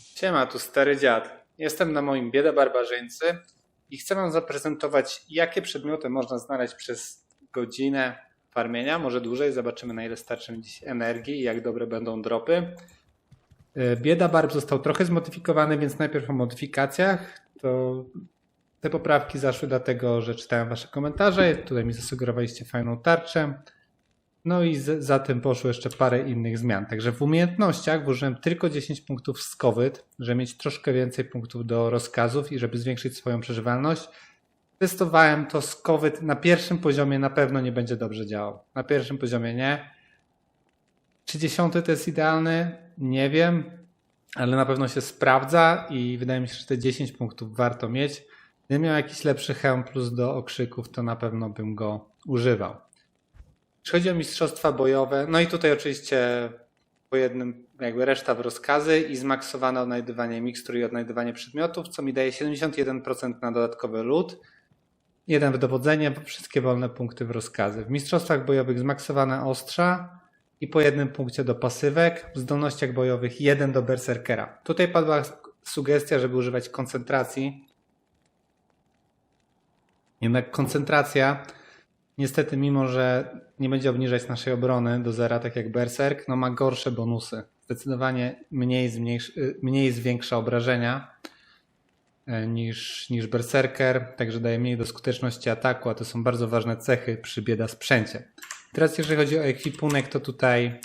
Siema, tu stary dziad. Jestem na moim bieda barbarzyńcy i chcę wam zaprezentować, jakie przedmioty można znaleźć przez godzinę farmienia, może dłużej. Zobaczymy, na ile starczy mi dziś energii i jak dobre będą dropy. E, Bieda barb został trochę zmodyfikowany, więc najpierw o modyfikacjach. To te poprawki zaszły dlatego, że czytałem wasze komentarze. Tutaj mi zasugerowaliście fajną tarczę. No i z, za tym poszło jeszcze parę innych zmian. Także w umiejętnościach włożyłem tylko 10 punktów z COVID, żeby mieć troszkę więcej punktów do rozkazów i żeby zwiększyć swoją przeżywalność. Testowałem to z COVID. Na pierwszym poziomie na pewno nie będzie dobrze działał. Na pierwszym poziomie nie. Czy 10 to jest idealny? Nie wiem, ale na pewno się sprawdza i wydaje mi się, że te 10 punktów warto mieć. Gdybym miał jakiś lepszy hełm plus do okrzyków, to na pewno bym go używał. Jeśli chodzi o mistrzostwa bojowe, no i tutaj oczywiście po jednym, jakby reszta w rozkazy i zmaksowane odnajdywanie mikstur i odnajdywanie przedmiotów, co mi daje 71% na dodatkowy lód. Jeden w dowodzenie, wszystkie wolne punkty w rozkazy. W mistrzostwach bojowych zmaksowane ostrza i po jednym punkcie do pasywek. W zdolnościach bojowych jeden do berserkera. Tutaj padła sugestia, żeby używać koncentracji. Jednak koncentracja Niestety, mimo że nie będzie obniżać naszej obrony do zera, tak jak Berserk, no ma gorsze bonusy. Zdecydowanie mniej, zmniejsz, y, mniej zwiększa obrażenia e, niż, niż Berserker, także daje mniej do skuteczności ataku, a to są bardzo ważne cechy przy bieda sprzęcie. Teraz jeżeli chodzi o ekwipunek, to tutaj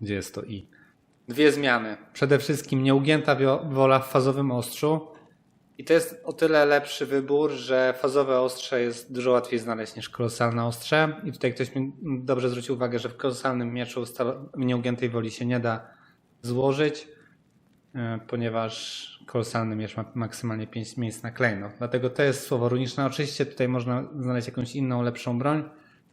gdzie jest to i? Dwie zmiany. Przede wszystkim nieugięta wola w fazowym ostrzu. I to jest o tyle lepszy wybór, że fazowe ostrze jest dużo łatwiej znaleźć niż kolosalne ostrze. I tutaj ktoś mi dobrze zwrócił uwagę, że w kolosalnym mieczu nieugiętej woli się nie da złożyć, e, ponieważ kolosalny miecz ma maksymalnie 5 miejsc na klejnot. Dlatego to jest słowo runiczne. Oczywiście tutaj można znaleźć jakąś inną, lepszą broń.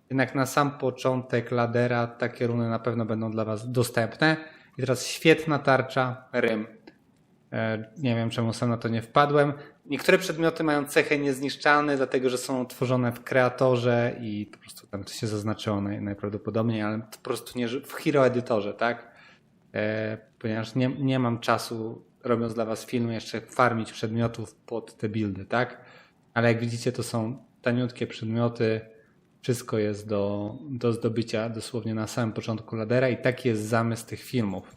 Jednak na sam początek ladera takie runy na pewno będą dla Was dostępne. I teraz świetna tarcza, rym. E, Nie wiem, czemu sam na to nie wpadłem. Niektóre przedmioty mają cechę niezniszczalny, dlatego że są tworzone w kreatorze i po prostu tam to się zaznaczyło naj, najprawdopodobniej, ale po prostu nie w hero edytorze, tak? E, ponieważ nie, nie mam czasu, robiąc dla Was film, jeszcze farmić przedmiotów pod te buildy, tak? Ale jak widzicie, to są taniutkie przedmioty, wszystko jest do, do zdobycia dosłownie na samym początku ladera i taki jest zamysł tych filmów.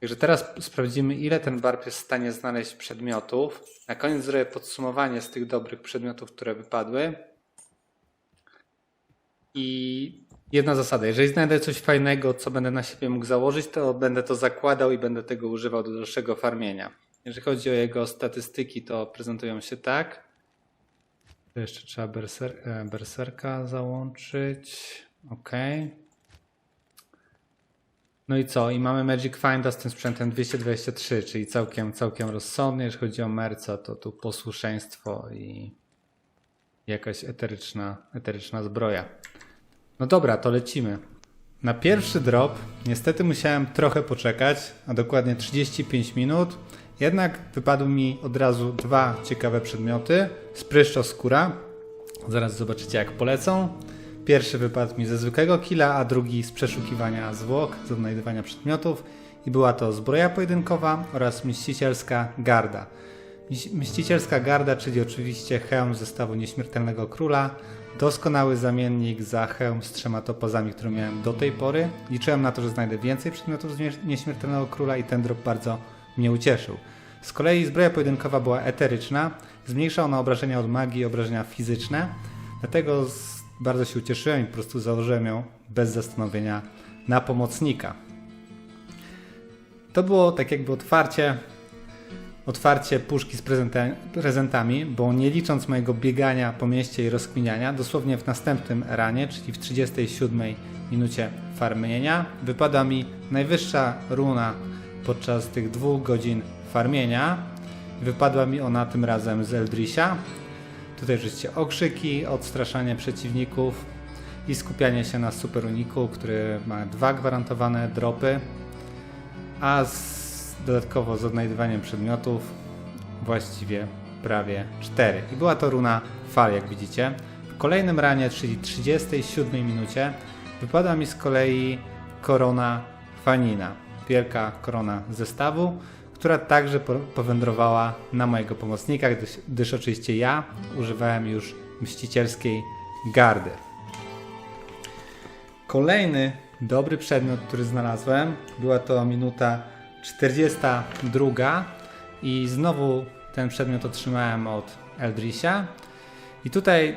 Także teraz sprawdzimy, ile ten warp jest w stanie znaleźć przedmiotów. Na koniec zrobię podsumowanie z tych dobrych przedmiotów, które wypadły. I jedna zasada. Jeżeli znajdę coś fajnego, co będę na siebie mógł założyć, to będę to zakładał i będę tego używał do dalszego farmienia. Jeżeli chodzi o jego statystyki, to prezentują się tak. To jeszcze trzeba berser e, berserka załączyć. OK. No i co? I mamy Magic Finda z tym sprzętem 223, czyli całkiem, całkiem rozsądnie. Jeżeli chodzi o Merca, to tu posłuszeństwo i jakaś eteryczna, eteryczna zbroja. No dobra, to lecimy. Na pierwszy drop niestety musiałem trochę poczekać, a dokładnie 35 minut. Jednak wypadły mi od razu dwa ciekawe przedmioty. Spryszczo skóra. Zaraz zobaczycie jak polecą. Pierwszy wypadł mi ze zwykłego killa, a drugi z przeszukiwania zwłok, z odnajdywania przedmiotów. I była to zbroja pojedynkowa oraz mścicielska garda. Mś- Mścicielska garda, czyli oczywiście hełm zestawu Nieśmiertelnego Króla. Doskonały zamiennik za hełm z trzema topazami, który miałem do tej pory. Liczyłem na to, że znajdę więcej przedmiotów z Nie- Nieśmiertelnego Króla i ten drop bardzo mnie ucieszył. Z kolei zbroja pojedynkowa była eteryczna. Zmniejsza ona obrażenia od magii i obrażenia fizyczne. Dlatego z, bardzo się ucieszyłem i po prostu założyłem ją bez zastanowienia na pomocnika. To było tak jakby otwarcie otwarcie puszki z prezenta- prezentami, bo nie licząc mojego biegania po mieście i rozkminiania, dosłownie w następnym ranie, czyli w 37 minucie farmienia, wypada mi najwyższa runa podczas tych dwóch godzin farmienia. Wypadła mi ona tym razem z Eldrisia. Tutaj oczywiście okrzyki, odstraszanie przeciwników i skupianie się na super uniku, który ma dwa gwarantowane dropy a z, dodatkowo z odnajdywaniem przedmiotów właściwie prawie 4. I była to runa fal, jak widzicie. W kolejnym ranie, czyli 37 minucie, wypadła mi z kolei korona Fanina. Wielka korona zestawu, która także po- powędrowała na mojego pomocnika, gdyż, gdyż oczywiście ja używałem już mścicielskiej gardy. Kolejny dobry przedmiot, który znalazłem, była to minuta 42 i znowu ten przedmiot otrzymałem od Eldrisia. I tutaj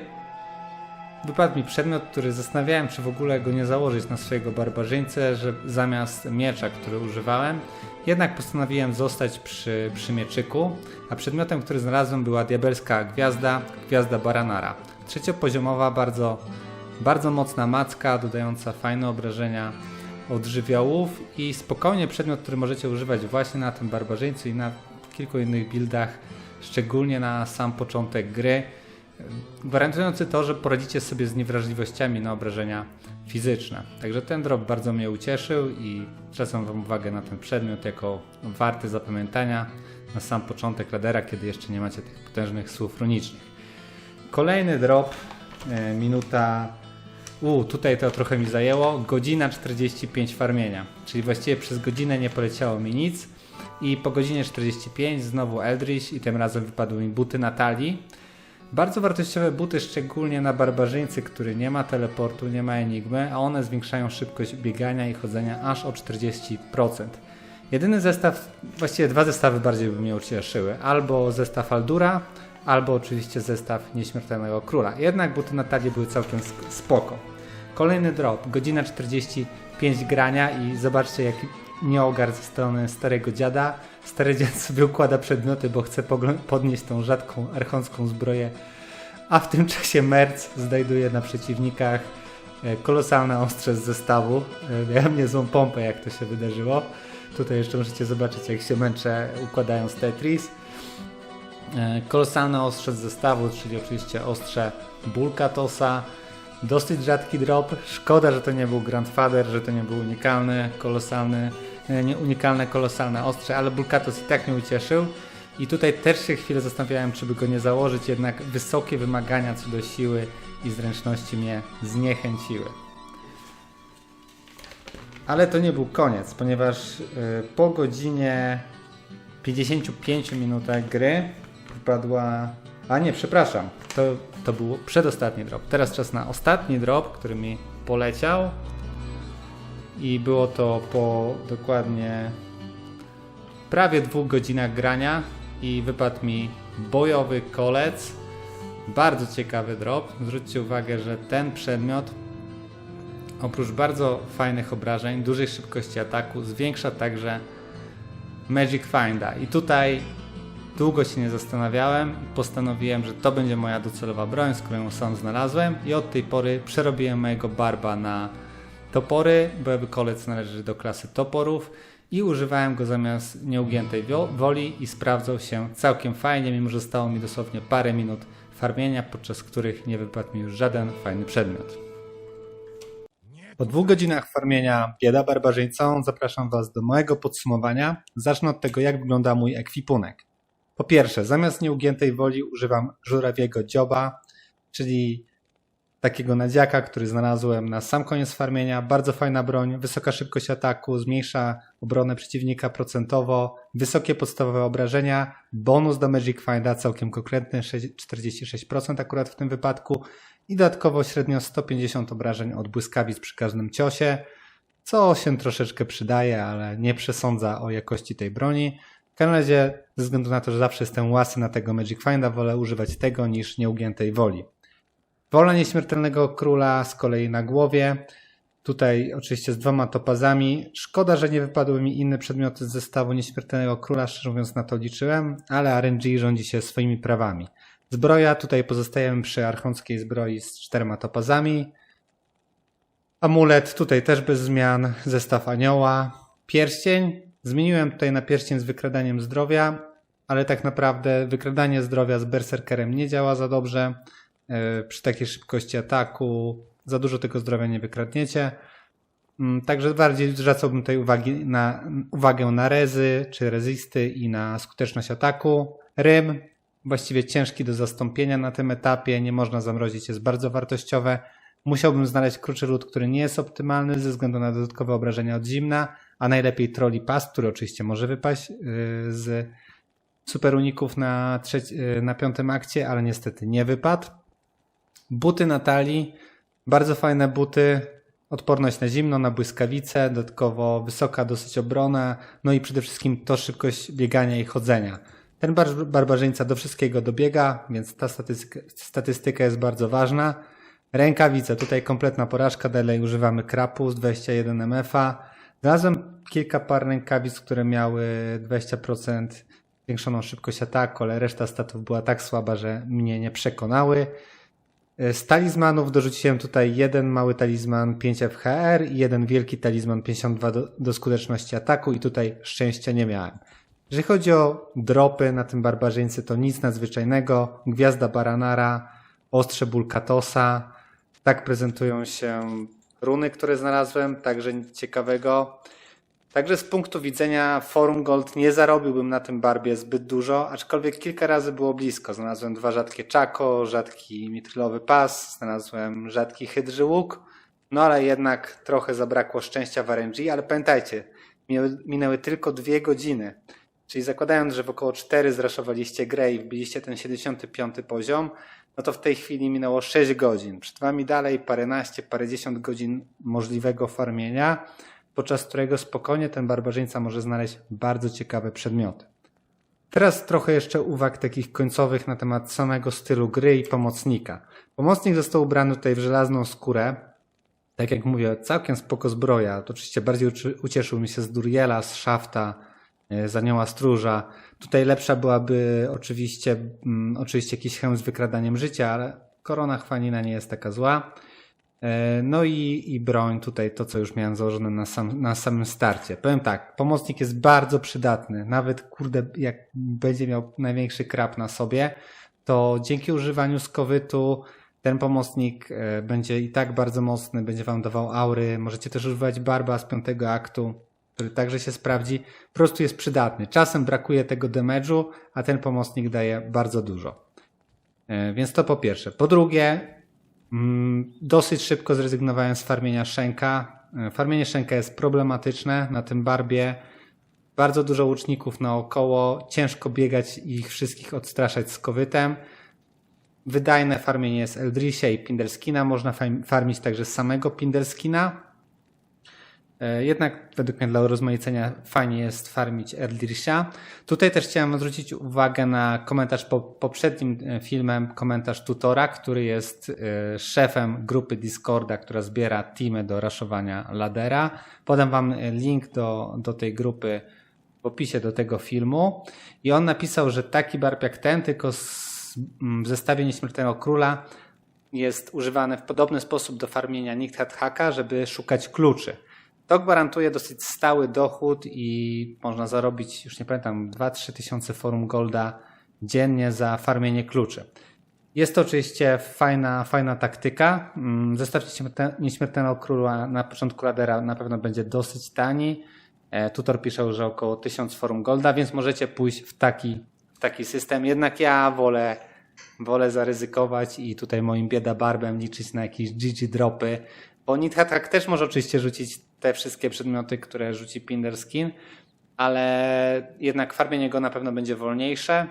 wypadł mi przedmiot, który zastanawiałem, czy w ogóle go nie założyć na swojego barbarzyńcę, że zamiast miecza, który używałem, jednak postanowiłem zostać przy, przy mieczyku, a przedmiotem, który znalazłem była diabelska gwiazda, gwiazda Baranara. Trzeciopoziomowa, bardzo, bardzo mocna macka, dodająca fajne obrażenia od żywiołów i spokojnie przedmiot, który możecie używać właśnie na tym barbarzyńcu i na kilku innych buildach, szczególnie na sam początek gry, gwarantujący to, że poradzicie sobie z niewrażliwościami na obrażenia fizyczne. Także ten drop bardzo mnie ucieszył i zwracam Wam uwagę na ten przedmiot jako warty zapamiętania na sam początek ladera, kiedy jeszcze nie macie tych potężnych słów runicznych. Kolejny drop, e, minuta. U, tutaj to trochę mi zajęło. Godzina 45 farmienia. Czyli właściwie przez godzinę nie poleciało mi nic. I po godzinie 45 znowu Eldritch i tym razem wypadły mi buty Natalii. Bardzo wartościowe buty, szczególnie na barbarzyńcy, który nie ma teleportu, nie ma enigmy, a one zwiększają szybkość biegania i chodzenia aż o 40%. Jedyny zestaw, właściwie dwa zestawy bardziej by mnie ucieszyły. Albo zestaw Aldura, albo oczywiście zestaw Nieśmiertelnego Króla. Jednak buty Natalii były całkiem spoko. Kolejny drop, godzina 45 grania i zobaczcie jaki nieogar ze strony starego dziada. Stary dziad sobie układa przedmioty, bo chce podnieść tą rzadką archonską zbroję, a w tym czasie Merc znajduje na przeciwnikach e, kolosalne ostrze z zestawu. E, Miałem niezłą pompę, jak to się wydarzyło. Tutaj jeszcze możecie zobaczyć, jak się męczę układając Tetris. E, Kolosalne ostrze z zestawu, czyli oczywiście ostrze Bulkatosa. Dosyć rzadki drop. Szkoda, że to nie był Grandfather, że to nie był unikalny, kolosalny, e, nie unikalne, kolosalne ostrze, ale Bulkatos i tak mnie ucieszył. I tutaj też się chwilę zastanawiałem, czy by go nie założyć, jednak wysokie wymagania co do siły i zręczności mnie zniechęciły. Ale to nie był koniec, ponieważ y, po godzinie 55 minutach gry wypadła. A nie, przepraszam, to, to był przedostatni drop. Teraz czas na ostatni drop, który mi poleciał. I było to po dokładnie prawie dwóch godzinach grania i wypadł mi bojowy kolec. Bardzo ciekawy drop. Zwróćcie uwagę, że ten przedmiot oprócz bardzo fajnych obrażeń, dużej szybkości ataku, zwiększa także Magic Finda. I tutaj długo się nie zastanawiałem. Postanowiłem, że to będzie moja docelowa broń, z którą sam znalazłem. I od tej pory przerobiłem mojego barba na topory. Bojowy kolec należy do klasy toporów. I używałem go zamiast nieugiętej woli i sprawdzał się całkiem fajnie, mimo że zostało mi dosłownie parę minut farmienia, podczas których nie wypadł mi już żaden fajny przedmiot. Po dwóch godzinach farmienia bieda barbarzyńcą zapraszam Was do mojego podsumowania. Zacznę od tego, jak wygląda mój ekwipunek. Po pierwsze, zamiast nieugiętej woli używam żurawiego dzioba, czyli takiego nadziaka, który znalazłem na sam koniec farmienia. Bardzo fajna broń, wysoka szybkość ataku, zmniejsza obronę przeciwnika procentowo, wysokie podstawowe obrażenia, bonus do Magic Finda całkiem konkretny, 6 46% akurat w tym wypadku i dodatkowo średnio 150 obrażeń od błyskawic przy każdym ciosie, co się troszeczkę przydaje, ale nie przesądza o jakości tej broni. W każdym razie, ze względu na to, że zawsze jestem łasy na tego Magic Finda, wolę używać tego niż nieugiętej woli. Wola Nieśmiertelnego Króla z kolei na głowie. Tutaj oczywiście z dwoma topazami. Szkoda, że nie wypadły mi inne przedmioty z zestawu Nieśmiertelnego Króla, szczerze mówiąc na to liczyłem, ale RNG rządzi się swoimi prawami. Zbroja, tutaj pozostajemy przy archonckiej zbroi z czterema topazami. Amulet, tutaj też bez zmian. Zestaw anioła. Pierścień, zmieniłem tutaj na pierścień z wykradaniem zdrowia, ale tak naprawdę wykradanie zdrowia z berserkerem nie działa za dobrze. Yy, Przy takiej szybkości ataku za dużo tego zdrowia nie wykradniecie. Mm, Także bardziej zwracałbym tutaj uwagi na, uwagę na rezy czy rezisty i na skuteczność ataku. Rym, właściwie ciężki do zastąpienia na tym etapie, nie można zamrozić, jest bardzo wartościowe. Musiałbym znaleźć kruczy lód, który nie jest optymalny ze względu na dodatkowe obrażenia od zimna, a najlepiej Trolli Pass, który oczywiście może wypaść yy, z super uników na, yy, na piątym akcie, ale niestety nie wypadł. Buty Natalii, bardzo fajne buty, odporność na zimno, na błyskawice, dodatkowo wysoka dosyć obrona, no i przede wszystkim to szybkość biegania i chodzenia. Ten bar- barbarzyńca do wszystkiego dobiega, więc ta statystyka, statystyka jest bardzo ważna. Rękawice, tutaj kompletna porażka, dalej używamy krapu z 21 MF-a. Znalazłem kilka par rękawic, które miały 20% zwiększoną szybkość ataku, ale reszta statów była tak słaba, że mnie nie przekonały. Z talizmanów dorzuciłem tutaj jeden mały talizman 5FHR i jeden wielki talizman 52 do, do skuteczności ataku i tutaj szczęścia nie miałem. Jeżeli chodzi o dropy na tym barbarzyńcy, to nic nadzwyczajnego. Gwiazda Baranara, ostrze Bulkatosa. Tak prezentują się runy, które znalazłem, także nic ciekawego. Także z punktu widzenia Forum Gold nie zarobiłbym na tym barbie zbyt dużo, aczkolwiek kilka razy było blisko. Znalazłem dwa rzadkie czako, rzadki mitrylowy pas, znalazłem rzadki hydrzy łuk, no ale jednak trochę zabrakło szczęścia w RNG, ale pamiętajcie, minęły, tylko dwie godziny. Czyli zakładając, że w około 4 zraszowaliście grę i wbiliście ten 75 poziom, no to w tej chwili minęło 6 godzin. Przed wami dalej paręnaście, parędziesiąt godzin możliwego farmienia, podczas którego spokojnie ten barbarzyńca może znaleźć bardzo ciekawe przedmioty. Teraz trochę jeszcze uwag takich końcowych na temat samego stylu gry i pomocnika. Pomocnik został ubrany tutaj w żelazną skórę. Tak jak mówię, całkiem spoko zbroja. To oczywiście bardziej ucieszył mi się z Duriela, z Szafta, e, z Anioła Stróża. Tutaj lepsza byłaby oczywiście, mm, oczywiście jakiś hełm z wykradaniem życia, ale korona chwanina nie jest taka zła. E, No i, i broń, tutaj to, co już miałem założone na, sam, na samym starcie. Powiem tak, pomocnik jest bardzo przydatny. Nawet, kurde, jak będzie miał największy krab na sobie, to dzięki używaniu skowytu ten pomocnik e, będzie i tak bardzo mocny, będzie wam dawał aury. Możecie też używać barba z piątego aktu, który także się sprawdzi. Po prostu jest przydatny. Czasem brakuje tego damage'u, a ten pomocnik daje bardzo dużo. E, Więc to po pierwsze. Po drugie, Mm, Dosyć szybko zrezygnowałem z farmienia Szenka. E, Farmienie Szenka jest problematyczne na tym barbie. Bardzo dużo łuczników naokoło. Ciężko biegać i ich wszystkich odstraszać z kowytem. Wydajne farmienie jest Eldrisia i Pindelskina. Można farmić także samego Pindelskina. E, Jednak według mnie dla urozmaicenia fajnie jest farmić Eldrisia. Tutaj też chciałem zwrócić uwagę na komentarz po poprzednim e, filmem, komentarz tutora, który jest e, szefem grupy Discorda, która zbiera teamy do raszowania ladera. Podam wam link do, do tej grupy w opisie do tego filmu. I on napisał, że taki barb jak ten, tylko z, w zestawie Nieśmiertelnego Króla jest używany w podobny sposób do farmienia Nickhat Hacka, żeby szukać kluczy. To gwarantuje dosyć stały dochód i można zarobić, już nie pamiętam, 2-3 tysiące forum golda dziennie za farmienie kluczy. Jest to oczywiście fajna, fajna taktyka. Mm, Zestaw Nieśmiertel- Nieśmiertelnego Króla na początku ladera na pewno będzie dosyć tani. E, Tutor pisze, że około 1000 forum golda, więc możecie pójść w taki, w taki system. Jednak ja wolę, wolę zaryzykować i tutaj moim bieda barbem liczyć na jakieś GG dropy, bo Nithatak też może oczywiście rzucić te wszystkie przedmioty, które rzuci Pinderskin, ale jednak farmienie go na pewno będzie wolniejsze.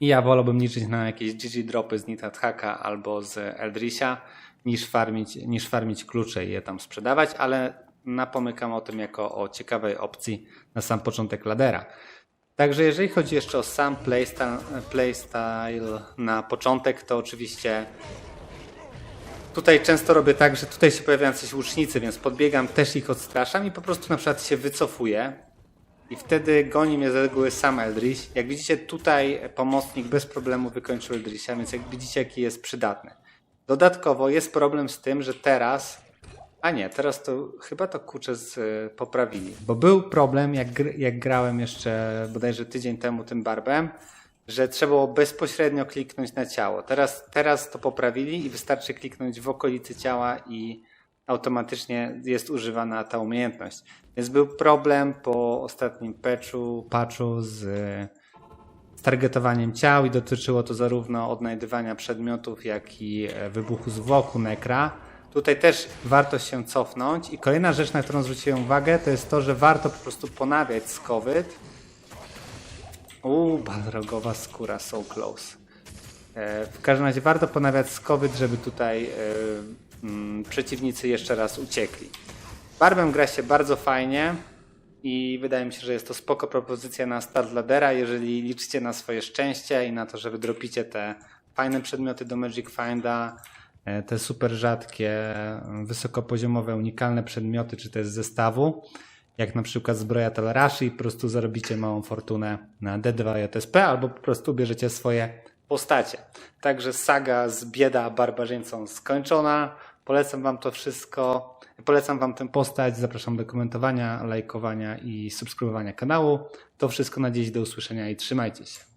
I ja wolałbym liczyć na jakieś GG dropy z Nithathaka albo z Eldrisia, niż farmić, niż farmić klucze i je tam sprzedawać, ale napomykam o tym jako o ciekawej opcji na sam początek ladera. Także jeżeli chodzi jeszcze o sam playstyle, playstyle na początek, to oczywiście Tutaj często robię tak, że tutaj się pojawiają coś łucznicy, więc podbiegam, też ich odstraszam i po prostu na przykład się wycofuję. I wtedy goni mnie z reguły sam Eldriś. Jak widzicie, tutaj pomocnik bez problemu wykończył Eldrisia, więc jak widzicie, jaki jest przydatny. Dodatkowo jest problem z tym, że teraz. A nie, teraz to chyba to kucze z, y, poprawili. Bo był problem, jak, jak grałem jeszcze bodajże tydzień temu tym barbem, że trzeba było bezpośrednio kliknąć na ciało. Teraz, teraz to poprawili i wystarczy kliknąć w okolicy ciała i automatycznie jest używana ta umiejętność. Więc był problem po ostatnim patchu, patchu z, z targetowaniem ciał i dotyczyło to zarówno odnajdywania przedmiotów, jak i e, wybuchu zwłoku nekra. Tutaj też warto się cofnąć. I kolejna rzecz, na którą zwróciłem uwagę, to jest to, że warto po prostu ponawiać skowyt. Uuu, balrogowa skóra, so close. E, W każdym razie warto ponawiać skowyt, żeby tutaj e, mm, przeciwnicy jeszcze raz uciekli. Barbem gra się bardzo fajnie i wydaje mi się, że jest to spoko propozycja na start ladera, jeżeli liczycie na swoje szczęście i na to, że wydropicie te fajne przedmioty do Magic Finda, e, te super rzadkie, wysokopoziomowe, unikalne przedmioty, czy też zestawu, jak na przykład zbroja Telarashi i po prostu zarobicie małą fortunę na D2 JSP albo po prostu bierzecie swoje postacie. Także saga z bieda barbarzyńcą skończona. Polecam wam to wszystko. Polecam wam tę postać. Zapraszam do komentowania, lajkowania i subskrybowania kanału. To wszystko na dziś. Do usłyszenia i trzymajcie się.